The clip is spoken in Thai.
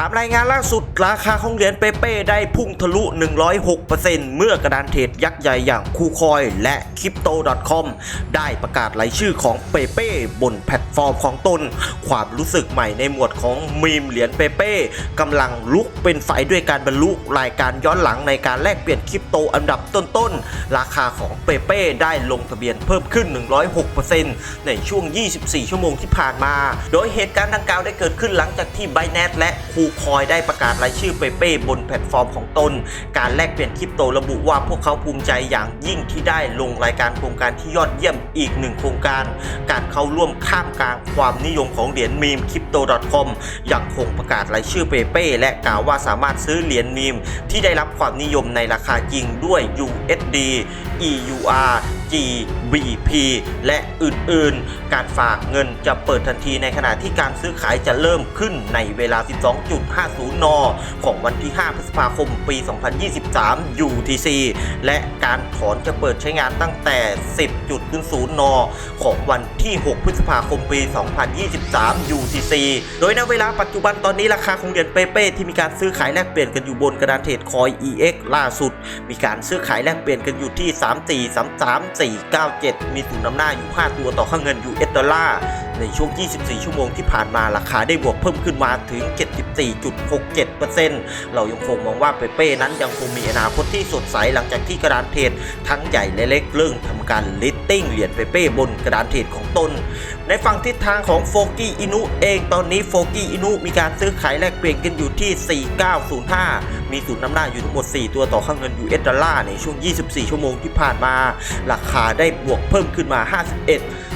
ตามรายงานล่าสุดราคาของเหรียญเปเป้ได้พุ่งทะลุ 106%เมื่อกระดานเทรดยักษ์ใหญ่อย่างคูคอยและ Crypto.com ได้ประกาศรายชื่อของเปเป้บนแพลตฟอร์มของตน ความรู้สึกใหม่ในหมวดของมีมเหรียญเปเป้กำลังลุกเป็นไฟด้วยการบรรลุรายการย้อนหลังในการแลกเปลี่ยนคริปโตอันดับต้นๆ ราคาของเปเป้ได้ลงทะเบียนเพิ่มขึ้น 106%ในช่วง 24 ชั่วโมงที่ผ่านมา โดยเหตุการณ์ดังกล่าวได้เกิดขึ้นหลังจากที่ b บ n a n c e และคูคอยได้ประกาศรายชื่อเปเป้บนแพลตฟอร์มของตน การแลกเปลี่ยนคริปโตระบุว่าพวกเขาภูมิใจอย่างยิ่งที่ได้ลงรายการโครงการที่ยอดเยี่ยมอีกหนึ่งโครงการ การเข้าร่วมข้ามกลางความนิยมของเหรียญมีม Crypto.com ยังคงประกาศรายชื่อเปเป้และกล่าวว่าสามารถซื้อเหรียญมีมที่ได้รับความนิยมในราคาจริงด้วย USD EUR GBP และอื่นๆ การฝากเงินจะเปิดทันทีในขณะที่การซื้อขายจะเริ่มขึ้นในเวลา 12.50 น ของวันที่ 5 พฤษภาคม ปี 2023 UTC และการถอนจะเปิดใช้งานตั้งแต่ 10.00 น ของวันที่ 6 พฤษภาคม ปี 2023 UTC โดยณเวลาปัจจุบันตอนนี้ราคาของเหรียญเปเป้ที่มีการซื้อขายแลกเปลี่ยนกันอยู่บนกระดานเทรดคอย EX ล่าสุด มีการซื้อขายแลกเปลี่ยนกันอยู่ที่ 3433 497 มีศูนย์นำหน้าอยู่ 5 ตัวต่อค่าเงิน US ดอลลาร์ ในช่วง 24 ชั่วโมงที่ผ่านมาราคาได้บวกเพิ่มขึ้นมาถึง 74.67%เรายังคงมองว่าเปเป้นั้นยังคงมีอนาคตที่สดใสหลังจากที่กระดานเทรดทั้งใหญ่และเล็กเริ่มทำการลิตติ้งเหรียญเปเป้บนกระดานเทรดของตน ในฝั่งทิศทางของโฟกี้อินุเองตอนนี้โฟกี้อินุมีการซื้อขายแลกเปลี่ยนกันอยู่ที่ 4905 มีศูนย์นำหน้าอยู่ทั้งหมด 4 ตัวต่อค่าเงิน US ดอลลาร์ในช่วง 24 ชั่วโมงที่ผ่านมา ราคาได้บวกเพิ่มขึ้นมา 51